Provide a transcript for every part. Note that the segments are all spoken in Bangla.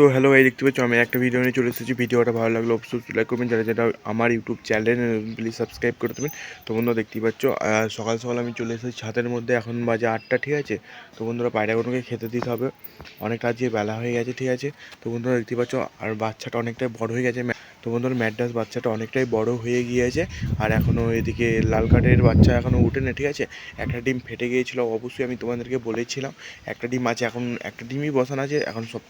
তো হ্যালো এই দেখতে পাচ্ছ, আমি একটা ভিডিও নিয়ে চলে এসেছি। ভিডিওটা ভালো লাগল অবশ্যই লাইক করবেন। যারা যেটা আমার ইউটিউব চ্যানেল প্লিজ সাবস্ক্রাইব করে দেবেন, তো বন্ধুরা দেখতেই পাচ্ছ সকাল সকাল আমি চলে এসেছি ছাদের মধ্যে। এখন বাজে আটটা, ঠিক আছে? তো বন্ধুরা পায়রাগুলোকে খেতে দিতে হবে। অনেক আজকে বেলা হয়ে গেছে, ঠিক আছে? তো বন্ধুরা দেখতে পাচ্ছ, আর বাচ্চাটা অনেকটাই বড় হয়ে গেছে। তো বন্ধুরা ম্যাড্রাস বাচ্চাটা অনেকটাই বড় হয়ে গিয়েছে। আর এখনও এদিকে লাল কাঠের বাচ্চা এখনও উঠে না, ঠিক আছে? একটা ডিম ফেটে গিয়েছিল, অবশ্যই আমি তোমাদেরকে বলেছিলাম। একটা ডিম আছে, এখন একটা ডিমই বসানো আছে, এখন সব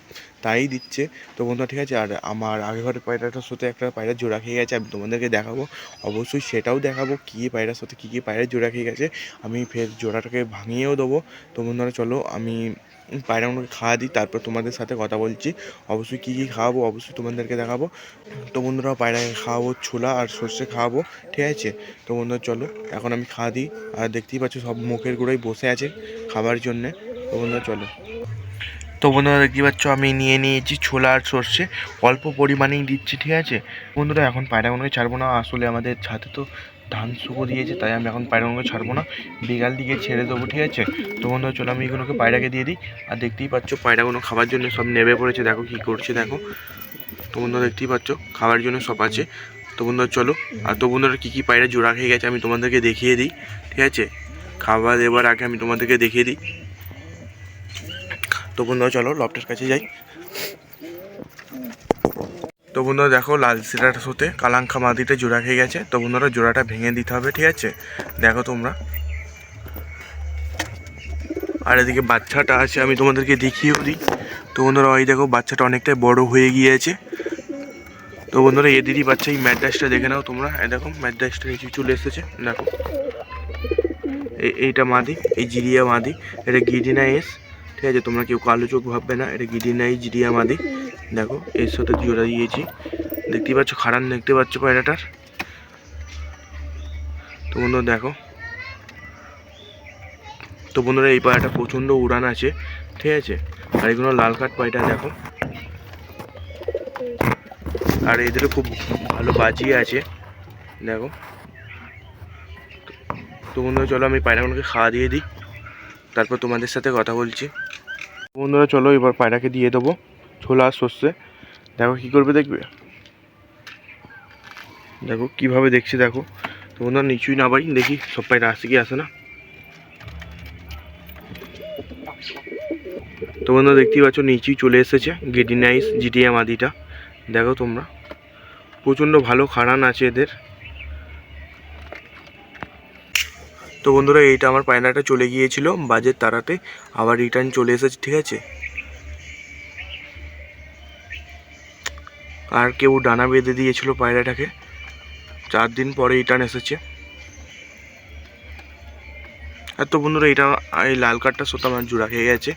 তাই দিচ্ছে। তো বন্ধুরা, ঠিক আছে? আর আমার আগের ঘরের পায়রাটার সাথে একটা পায়রা জোড়া খেয়ে গেছে, আমি তোমাদেরকে দেখাবো। অবশ্যই সেটাও দেখাবো, কী পায়রার সাথে কী কী পায়রা জোড়া খেয়ে গেছে। আমি ফের জোড়াটাকে ভাঙিয়েও দেবো। তো বন্ধুরা, চলো আমি পায়রাগুলোকে খাওয়া দিই, তারপর তোমাদের সাথে কথা বলছি। অবশ্যই কী কী খাওয়াবো, অবশ্যই তোমাদেরকে দেখাবো। তো বন্ধুরা, পায়রাকে খাওয়াবো, ছোলা আর সর্ষে খাওয়াবো, ঠিক আছে? তো বন্ধুরা, চলো, এখন আমি খাওয়া দিই। আর দেখতেই পাচ্ছ, সব মুখের গোড়ায় বসে আছে খাবার জন্যে। তো বন্ধুরা, চলো। তো বন্ধুরা দেখতে পাচ্ছ, আমি নিয়ে নিয়েছি ছোলা আর সর্ষে। অল্প পরিমাণেই দিচ্ছি, ঠিক আছে? বন্ধুরা, এখন পায়রাগুলোকে ছাড়বো না। আসলে আমাদের ছাদে তো ধান শুকো দিয়েছে, তাই আমি এখন পায়রাগুলোকে ছাড়বো না। বিকাল দিকে ছেড়ে দেবো, ঠিক আছে? তো বন্ধুরা, চলো আমি এগুলোকে পায়রাকে দিয়ে দিই। আর দেখতেই পাচ্ছ, পায়রাগুলো খাবার জন্য সব নেবে পড়েছে। দেখো কী করছে, দেখো। তো বন্ধুরা, দেখতেই পাচ্ছ, খাবার জন্য সব আছে। তো বন্ধুরা, চলো। আর তো বন্ধুরা, কী কী পায়রা জোড়া খেয়ে গেছে, আমি তোমাদেরকে দেখিয়ে দিই, ঠিক আছে? খাবার দেওয়ার আগে আমি তোমাদেরকে দেখিয়ে দিই। তো বন্ধুরা, চলো লফটের কাছে যাই। তো বন্ধুরা, দেখো লাল সিরার সাথে কালাঙ্খা মাদিটা জোড়া খেয়ে গেছে। তো বন্ধুরা, জোড়াটা ভেঙে দিতে হবে, ঠিক আছে? দেখো তোমরা। আর এদিকে বাচ্চাটা আছে, আমি তোমাদেরকে দেখিয়েও দিই। তো বন্ধুরা, ওই দেখো বাচ্চাটা অনেকটাই বড় হয়ে গিয়েছে। তো বন্ধুরা এদেরই বাচ্চা, এই ম্যাড্রাসটা দেখে নাও তোমরা। দেখো ম্যাড্রাসটা নিচে চলে এসেছে, দেখো। এই এইটা মাদি, এই জিরিয়া মাদি, এটা গিডিনা এস। ঠিক আছে, তোমরা কেউ কালো চোখ ভাববে না, এটা গিডিনাই জিরিয়া মাদি দেখো, এর সাথে জোড়া দিয়েছি। দেখতেই পাচ্ছ খারান দেখতে পাচ্ছ পায়রাটার? তো বন্ধুরা দেখো। তো বন্ধুরা, এই পায়রাটা প্রচণ্ড উড়ান আছে, ঠিক আছে? আর এগুলো লাল কাঠ পায়রা, দেখো। আর এদেরও খুব ভালো বাজিয়ে আছে, দেখো। তো বন্ধুরা, চলো আমি পায়রাগুলোকে খাওয়া দিয়ে দিই। তারপর তোমাদের সাথে কথা বলছি। বন্ধুরা, চলো এবার পায়রাকে দিয়ে দেবো ছোলা আর সর্ষে। দেখো কী করবে দেখবে? দেখো কীভাবে দেখছি, দেখো। তো বন্ধুরা, নিচুই না পাই দেখি সব পায়রা আসে কি আসে না। তো বন্ধুরা, দেখতেই পাচ্ছ, নিচুই চলে এসেছে, গেডি নাইস, জিটিএম আদিটা। দেখো তোমরা। প্রচণ্ড ভালো খাড়ান আছে এদের। তো বন্ধুরা, এইটা আমার পায়রাটা চলে গিয়েছিল বাজের তারাতে আবার রিটার্ন চলে এসেছে, ঠিক আছে? আর কেউ ডানা বেঁধে দিয়েছিল পায়রাটাকে। চার দিন পরে রিটার্ন এসেছে। আর তো বন্ধুরা এটা এই লাল কাঠটা সাথে আমার জোড়া খেয়ে গেছে।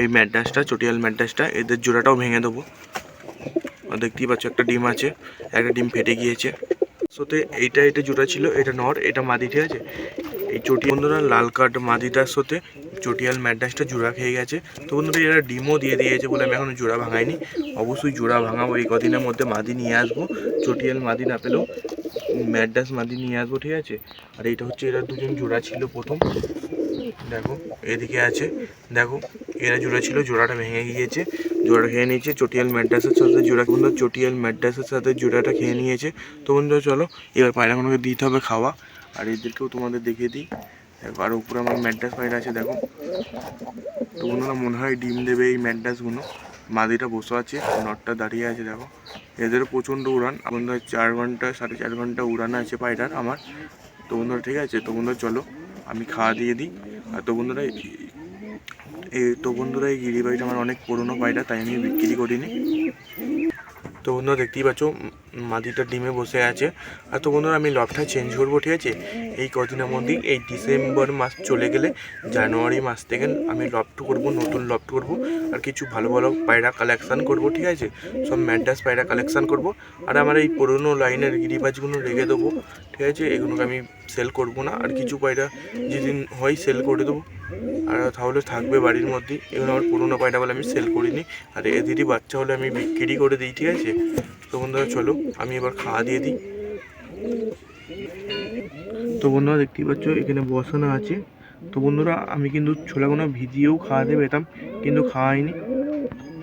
এই ম্যাড্রাসটা চটিয়াল ম্যাড্রাসটা এদের জোড়াটাও ভেঙে দেবো। দেখতেই পাচ্ছ, একটা ডিম আছে, একটা ডিম ফেটে গিয়েছে। সাথে এইটা, এটা জোড়া ছিল, এটা নর, এটা মাদি, ঠিক আছে? এই চটি বন্ধুরা, লাল কাঠ মাদিটার সাথে চটিয়াল ম্যাড্রাসটা জোড়া খেয়ে গেছে। তো বন্ধুরা, এরা ডিমও দিয়ে দিয়েছে বলে আমি এখনও জোড়া ভাঙাইনি। অবশ্যই জোড়া ভাঙাবো, এই কদিনের মধ্যে মাদি নিয়ে আসব। চটিয়াল মাদি না পেলেও ম্যাড্রাস মাদি নিয়ে আসব, ঠিক আছে? আর এটা হচ্ছে এরা দুজন জোড়া ছিল প্রথম। দেখো, এদিকে আছে। দেখো, এরা জোড়া ছিল, জোড়াটা ভেঙে গিয়েছে জোড়া খেয়ে নিয়েছে। চটিয়াল ম্যাড্রাসের সাথে জোড়া বন্ধু চটিয়াল ম্যাড্রাসের সাথে জোড়াটা খেয়ে নিয়েছে। তো বন্ধুরা, চলো, এবার পায়রাগুলোকে দিতে হবে খাওয়া। আর এদেরকেও তোমাদের দেখিয়ে দিই। দেখো, আর উপরে আমার ম্যাড্রাস পায়রা আছে, দেখো। তো বন্ধুরা, মনে হয় ডিম দেবে এই ম্যাড্রাসগুলো মাদিটা বসে আছে, নটটা দাঁড়িয়ে আছে, দেখো। এদেরও প্রচণ্ড উড়ান। বন্ধুরা, চার ঘণ্টা, সাড়ে চার ঘণ্টা উড়ান আছে পায়রার আমার। তো বন্ধুরা, ঠিক আছে? তো বন্ধুরা, চলো, আমি খাওয়া দিয়ে দিই। আর তো বন্ধুরা এই- তো বন্ধুরা, এই গিরিবাড়িটা আমার অনেক পুরনো পায়রা, তাই আমি বিক্রি করিনি। তো বন্ধুরা, দেখতেই পাচ্ছ মাদিটা ডিমে বসে আছে। আর তো বন্ধুরা, আমি লফটা চেঞ্জ করব, ঠিক আছে? এই কদিনের মধ্যেই এই ডিসেম্বর মাস চলে গেলে জানুয়ারি মাস থেকে আমি লফট করব, নতুন লফট করব। আর কিছু ভালো ভালো পায়রা কালেকশান করব, ঠিক আছে? সব ম্যাড্রাস পায়রা কালেকশান করব। আর আমার এই পুরনো লাইনের গিরিবাজগুলো রেখে দেবো, ঠিক আছে? এগুলোকে আমি সেল করব না। আর কিছু পায়রা যেদিন হয় সেল করে দেবো। আর তাহলে থাকবে বাড়ির মধ্যেই। এগুলো আমার পুরোনো পায়রা বলে আমি সেল করিনি। আর এদেরই বাচ্চা হলে আমি বিক্রি করে দিই, ঠিক আছে? তো বন্ধুরা, চলো, আমি এবার খাওয়া দিয়ে দিই। তো বন্ধুরা, দেখতেই পাচ্ছ, এখানে বসানো আছে। তো বন্ধুরা, আমি কিন্তু ছোলাগুলো ভিজিয়েও খাওয়া দিয়ে পেতাম, কিন্তু খাওয়াইনি।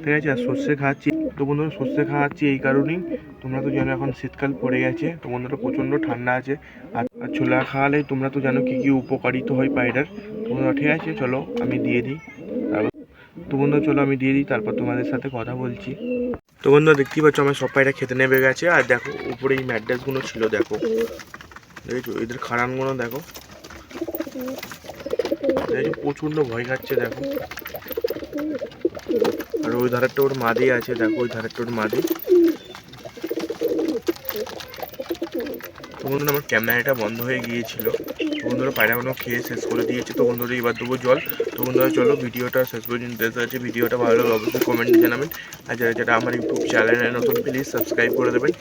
ঠিক আছে, আর সর্ষে খাওয়াচ্ছি তো বন্ধুরা, সর্ষে খাওয়াচ্ছি এই কারণেই। তোমরা তো জানো, এখন শীতকাল পড়ে গেছে। তো বন্ধুরা, প্রচণ্ড ঠান্ডা আছে। আর ছোলা খাওয়ালে তোমরা তো জানো, কী কী উপকারিত হয় পায়রার। তো বন্ধুরা, ঠিক আছে, চলো, আমি দিয়ে দিই। তারপর তো বন্ধুরা, চলো, আমি দিয়ে দিই, তারপর তোমাদের সাথে কথা বলছি। তো বন্ধুরা, দেখতেই পাচ্ছ আমার সব পায়রা খেতে নেমে গেছে। আর দেখো, উপরে এই ম্যাড্রাসগুলো ছিল, দেখো। দেখেছ? এদের খাড়ানগুলো, দেখো। দেখো প্রচণ্ড ভয় খাচ্ছে, দেখো। আর ওই ধারেরটা ওর মাদি আছে, দেখো, ওই ধারেরটা ওর মাদি। তো বন্ধুরা, আমার ক্যামেরাটা বন্ধ হয়ে গিয়েছিল। তো বন্ধুরা পায়রাগুলো খেয়ে শেষ করে দিয়েছে। তো বন্ধুরা এবার দেবো জল। তো বন্ধুরা চলো ভিডিওটা শেষ পর্যন্ত দেখতে আছে ভিডিওটা ভালো লাগলে অবশ্যই কমেন্টে জানাবেন। আর যারা যারা আমার ইউটিউব চ্যানেলে নতুন প্লিজ সাবস্ক্রাইব করে দেবেন।